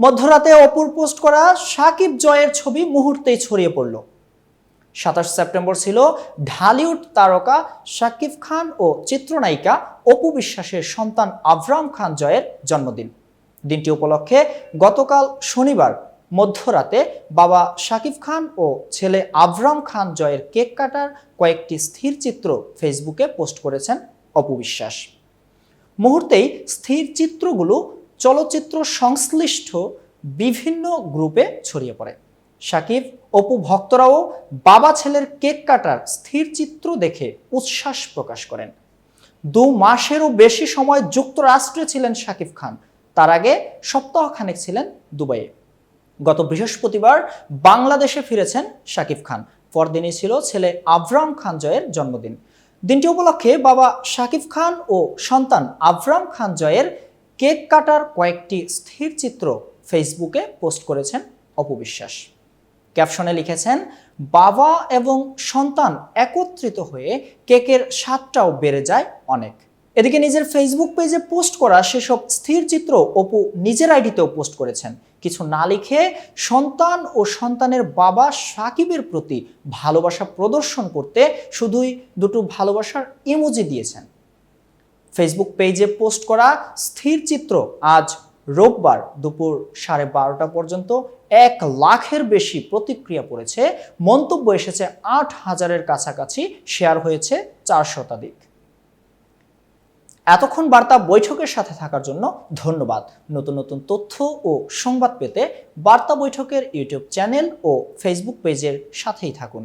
মধ্যরাতে অপুর পোস্ট করা সাকিব জয়ের ছবি মুহূর্তেই ছড়িয়ে পড়ল। সাতাশ সেপ্টেম্বর ছিল ঢালিউড তারকা শাকিব খান ও চিত্রনায়িকা অপু বিশ্বাসের সন্তান আভরাম খান জয়ের জন্মদিন। দিনটি উপলক্ষে গতকাল শনিবার মধ্যরাতে বাবা শাকিব খান ও ছেলে আভরাম খান জয়ের কেক কাটার কয়েকটি স্থির চিত্র ফেসবুকে পোস্ট করেছেন অপু বিশ্বাস। মুহূর্তেই স্থির চিত্রগুলো চলচ্চিত্র সংশ্লিষ্ট বিভিন্ন গ্রুপে ছড়িয়ে পড়ে। সাকিব, অপু ভক্তরাও বাবা ছেলের কেক কাটার স্থির চিত্র দেখে উচ্ছ্বাস প্রকাশ করেন। দু মাসেরও বেশি সময় যুক্তরাষ্ট্রে ছিলেন শাকিব খান। তার আগে সপ্তাহখানেক ছিলেন দুবাইয়ে। গত বৃহস্পতিবার বাংলাদেশে ফিরেছেন শাকিব খান। পরদিনই ছিল ছেলে আভরাম খান জয়ের জন্মদিন। দিনটি উপলক্ষে বাবা শাকিব খান ও সন্তান আভরাম খান জয়ের কেক কাটার কয়েকটি স্থির চিত্র ফেসবুকে পোস্ট করেছেন অপবিশ্বাস ক্যাপশনে লিখেছেন, বাবা এবং সন্তান একত্রিত হয়ে কেকের স্বাদটাও বেড়ে যায় অনেক। এদিকে নিজের ফেসবুক পেজে পোস্ট করা সেসব স্থির চিত্র অপু নিজের আইডিতেও পোস্ট করেছেন। কিছু না লিখে সন্তান ও সন্তানের বাবা সাকিবের প্রতি ভালোবাসা প্রদর্শন করতে শুধুই দুটো ভালোবাসার ইমোজি দিয়েছেন। ফেসবুক পেজে পোস্ট করা স্থির চিত্র আজ রোববার দুপুর সাড়ে বারোটা পর্যন্ত এক লাখের বেশি প্রতিক্রিয়া পড়েছে। মন্তব্য এসেছে আট হাজারের কাছাকাছি শেয়ার হয়েছে চার শতাধিক। এতক্ষণ বার্তা বৈঠকের সাথে থাকার জন্য ধন্যবাদ। নতুন নতুন তথ্য ও সংবাদ পেতে বার্তা বৈঠকের ইউটিউব চ্যানেল ও ফেসবুক পেজের সাথেই থাকুন।